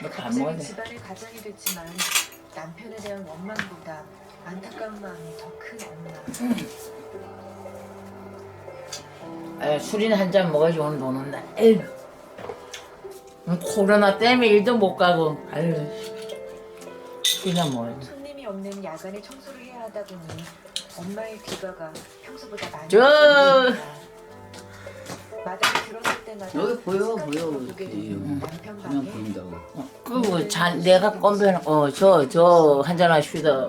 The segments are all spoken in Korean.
너안 갑자기 먹었네. 집안의 가장이 됐지만 남편에 대한 원망보다 안타까운 마음이 더 큰 엄마. 에, 술이나 한 잔 먹어야지 오늘 노는 날. 에휴. 음, 코로나 때문에 일도 못 가고. 아유. 술이나 먹어야지. 손님이 없는 야간에 청소를 해야 하다 보니 엄마의 귀가가 평소보다 많이 저-. 마당에 들어설 때마다 여기 보여, 보여, 보게 여기. 되는 남편 화면 방에 보인다고. 그리고 잔 내가 건배는 어저 저 한잔 하시다.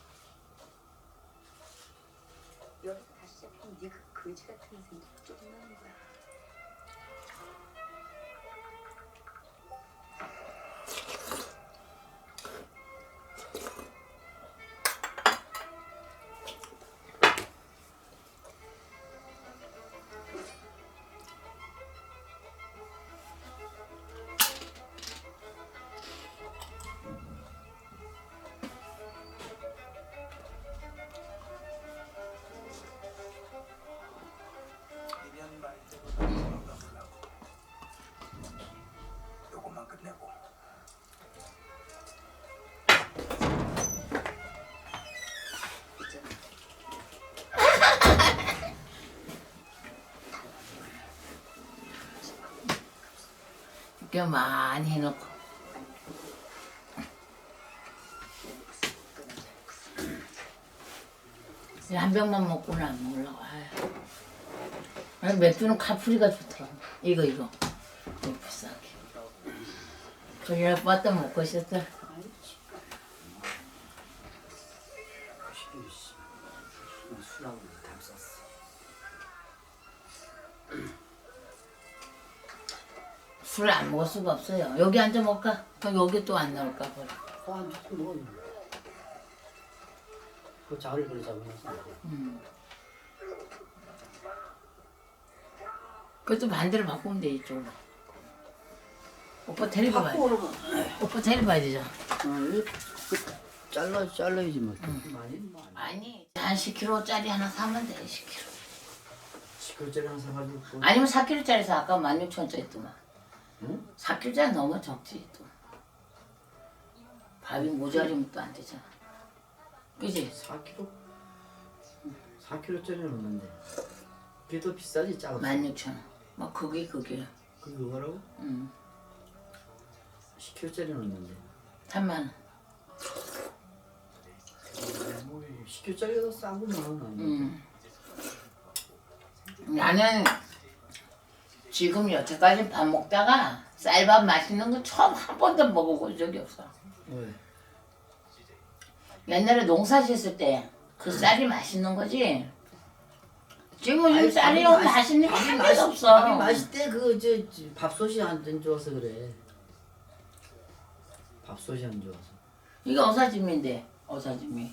여기서 다시 시작하면 네가 거지 같은 인생이 끝나는 거야. 이렇게 많이 해놓고. 이한 병만 먹고는 안 먹으려고. 아유. 맥주는 카프리가 좋더라. 이거 이거. 비싸게. 그냥 빠따 먹고 싶다. 먹을 수가 없어요. 여기 앉아 먹까? 그럼 여기 또 안 나올까 봐. 아, 무슨 뭐. 그 자를 그래 잡으면서. 음. 그것도 반대로 바꾸면 돼 이쪽으로. 오빠 데리고 봐야 돼. 그러면. 오빠 데리봐야 되잖아. 어, 이 그, 잘라, 잘라야지 뭐. 많이 뭐. 아니 한 10kg짜리 하나 사면 돼 10kg. 시끌짜리 하나 사가지고. 또- 아니면 4kg짜리 사 아까 16,000원짜리 있더만. 응? 4kg짜리 너무 적지 또. 밥이 모자리면 또 안 되잖아. 그지? 4kg? 4kg짜리는 없는데. 그게 더 비싸지, 작아. 16,000원. 뭐 그게 그게. 그 그거라고? 응. 10kg짜리는 없는데. 3만 원. 뭐 10kg짜리가 더싼 거면 아니. 음. 나는 지금 여태까지 밥 먹다가 쌀밥 맛있는 거 처음 한 번도 먹어본 적이 없어. 왜? 옛날에 농사 지었을 때 그 쌀이 맛있는 거지. 지금 요즘 아니, 쌀이 너무 맛있- 맛있는 게 밥이 한 맛있- 개도 없어. 밥이 맛있대 그저 밥솥이 안 좋아서 그래. 밥솥이 안 좋아서. 이게 어사짐인데 어사짐이.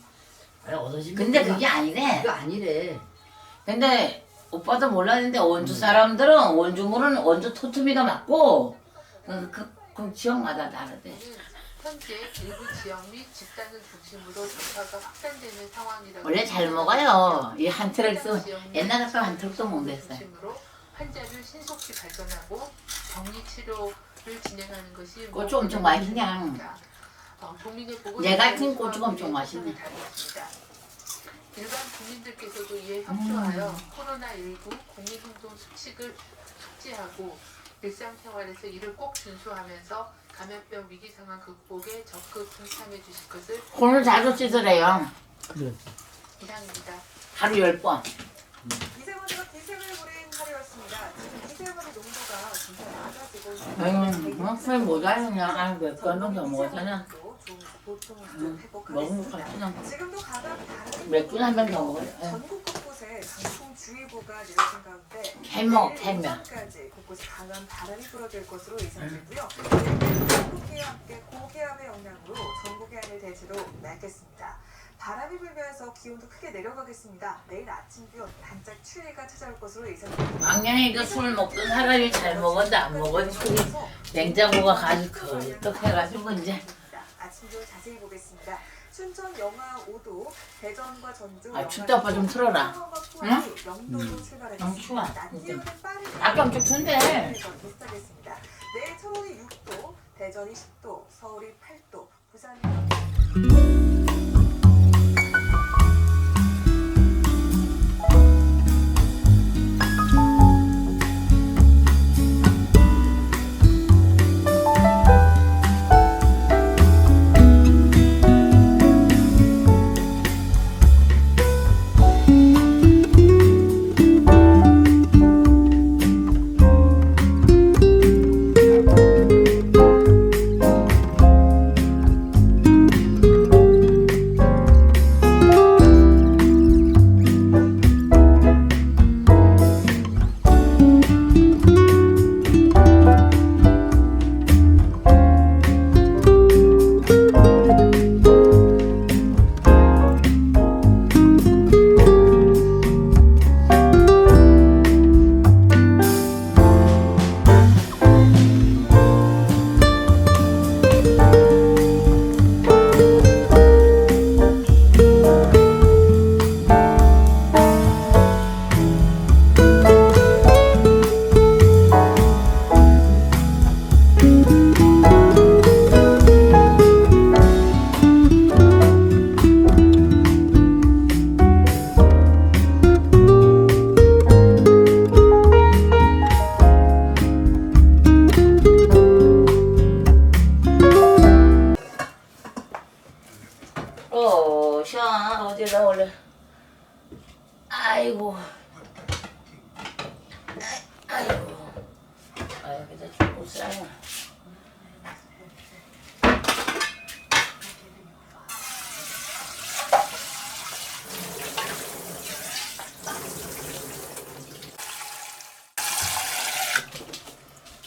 아니 어서지. 근데 그게 아니래. 그게 아니래. 근데 오빠도 몰랐는데 원주 사람들은 원주물은 원주 토투미가 맞고 그, 그, 그 지역마다 다르대. 현재 일부 지역 및 집단을 중심으로 전파가 확산되는 상황이라고 원래 잘 먹어요. 이 한 트럭 및 옛날 같으면 한 트럭도 못 냈어요. 중심으로 환자를 신속히 발견하고 격리 치료를 진행하는 것이 고추 엄청 맛있냐. 어, 국민의 보건 얘 같은 시스템을 고추가 엄청 맛있네. 위해 다루었습니다. 일반 국민들께서도 이에 협조하여 음. 코로나19 국민행동 수칙을 숙지하고 일상생활에서 이를 꼭 준수하면서 감염병 위기 상황 극복에 적극 동참해 주실 것을 손을 자주 씻으래요. 그래. 기대합니다. 하루 열 번. 미세먼지가 기세를 부린 하루였습니다. 지금 미세먼지 농도가 진짜 낮아지고 아유, 있습니다. 어, 술 모자르냐? 아유, 몇 건은 더 먹었잖 아. 미세먼지도 좀 회복하겠습니다. 같지는 지금도 가장 다른 맥주 한병더 먹어요. 예. 전국 곳곳에 강풍주의보가 내려진 가운데 내일 해먹. 오전까지 곳곳에 강한 바람이 불어들 것으로 예상되고요. 내일 전국기와 함께 고기압의 영향으로 전국의 하늘 대체로 맑겠습니다. 바람이 불면서 기온도 크게 내려가겠습니다. 내일 아침 기온 반짝 추위가 찾아올 것으로 예상됩니다. 작년에 이거 술 먹던 사람이 잘 먹었는데 안 먹은 술이 냉장고가 가지고 걸떡해가지고 이제 기온 자세히 보겠습니다. 춘천 영하 5도, 대전과 전주 아, 춥다, 오빠 좀 틀어라. 응? 영도로 출발했습니다. 너무 추워, 낮 진짜. 기온은 빠르게 아까 엄청 춥네. 비슷하겠습니다. 내일 청원이 6도, 대전이 10도, 서울이 8도, 부산이 어,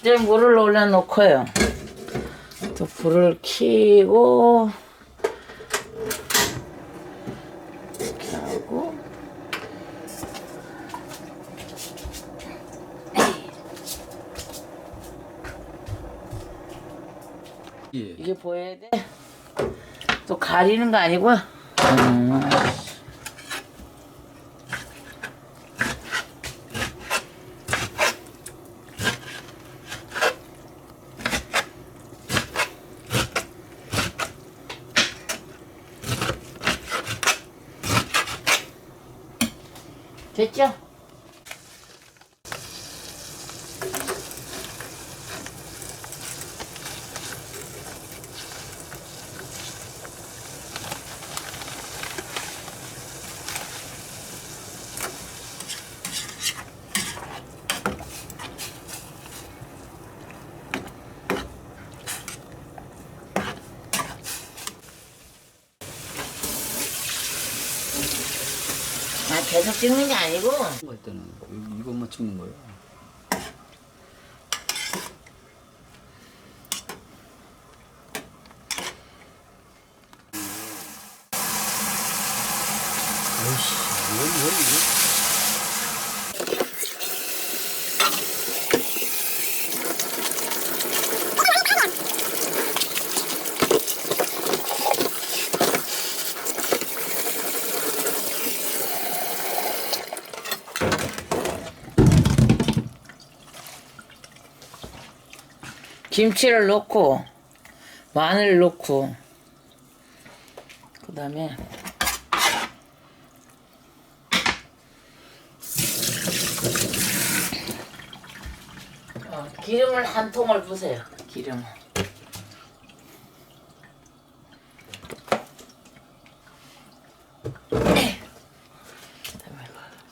이제 물을 올려놓고요. 또 불을 켜고 이렇게 하고 예. 이게 보여야 돼? 또 가리는 거 아니고? 음. 됐죠? 아, 계속 찍는 게 아니고 이것만 찍는. 아 김치를 넣고 마늘 넣고 그 다음에 어, 기름을 한 통을 부세요. 기름을.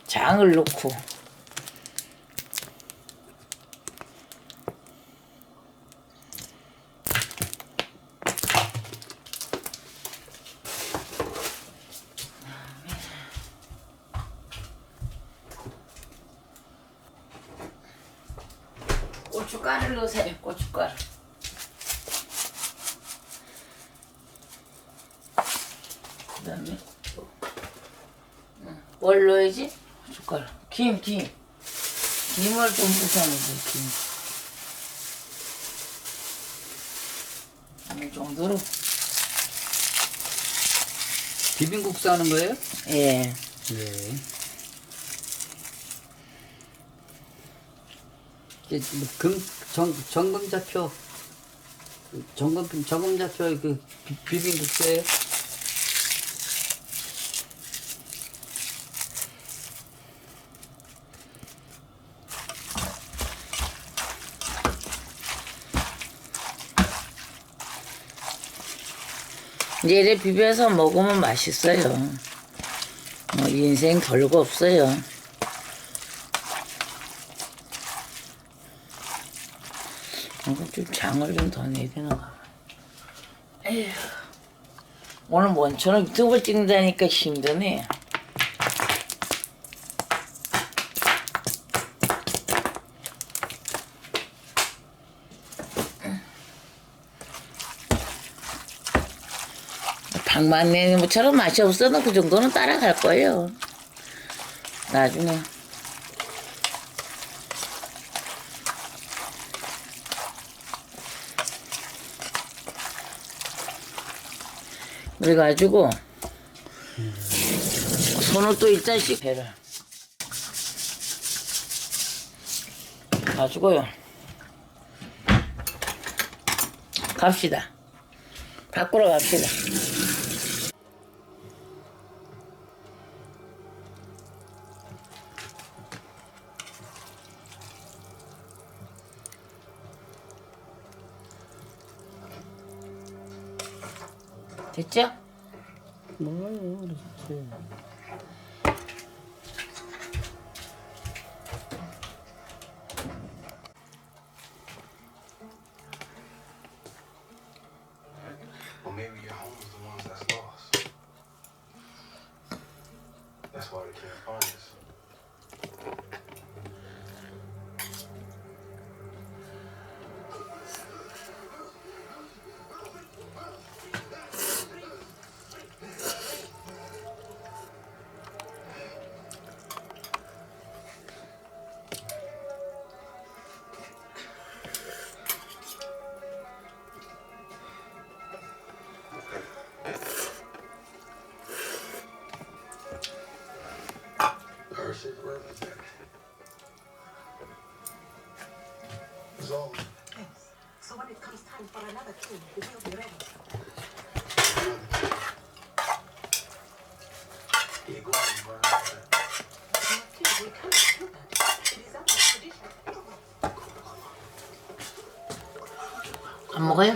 장을 넣고 고춧가루 넣으세요. 고춧가루. 그다음에 뭘 넣어야지? 고춧가루. 김, 김. 김을 좀 부숴야지, 김. 이 정도로. 비빔국수 하는 거예요? 예. 네. 이제 뭐 금, 정, 정금자표, 그 정금, 정금자표 그 비- 비빔국수예요? 이제 이래 비벼서 먹으면 맛있어요. 뭐 인생 별거 없어요. 좀 장을 좀 더 내야 되나 봐. 에휴. 오늘 뭔처럼 유튜브 찍는다니까 힘드네. 방만 내는 것처럼 맛이 없어도 그 정도는 따라갈 거예요. 나중에. 그래가지고 손을 또 일단 씻해라. 가지고요. 갑시다. 밖으로 갑시다. 됐죠? 몰라요, À mourir.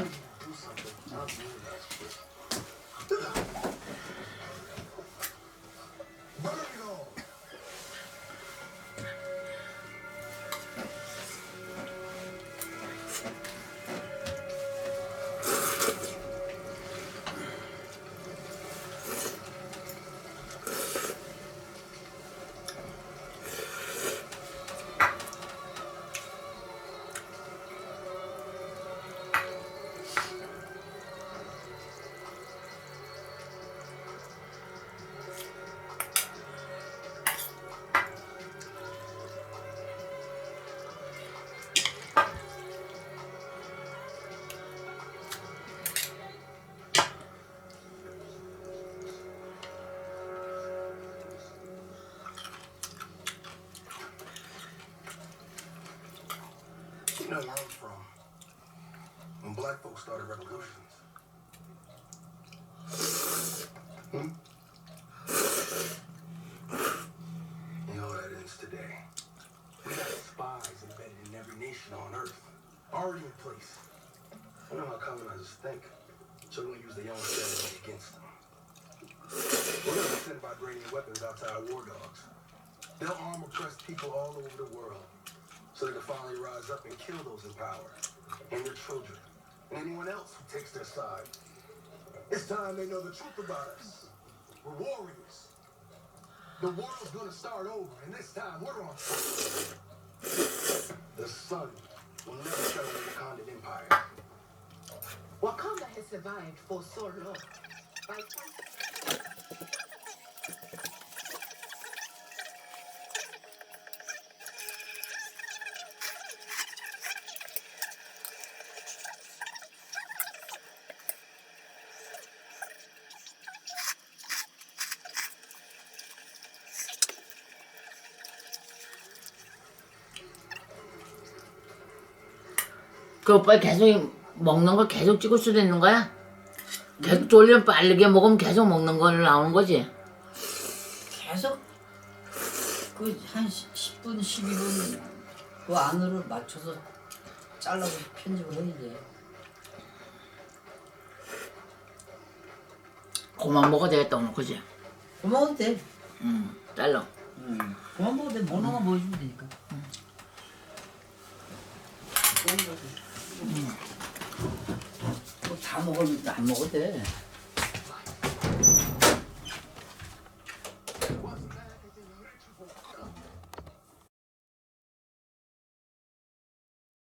I'm from. When black folks started revolutions. Hmm? You know that is today. We got spies embedded in every nation on earth. Already in place. I know how colonizers think, so we're gonna use the young strategy against them. We're gonna send vibrating weapons out to our war dogs. They'll arm oppressed people all over the world, so they can finally rise up and kill those in power, and their children, and anyone else who takes their side. It's time they know the truth about us. We're warriors. The world's gonna start over, and this time we're on. The sun will never shut the Wakandan Empire. Wakanda has survived for so long. By 그 오빠 계속 먹는 거 계속 찍을 수도 있는 거야? 계속 쫄리면 빠르게 먹으면 계속 먹는 거 나오는 거지? 계속 그 한 10분, 12분 그 안으로 맞춰서 잘라서 편집을 해야지. 그만 먹어도 되겠다 오늘 그지? 고마워도 돼. 응 잘라 응. 그만 먹어도 돼. 먹는 거 보여주면 되니까. 뭐다 먹으면 안 먹어도 돼.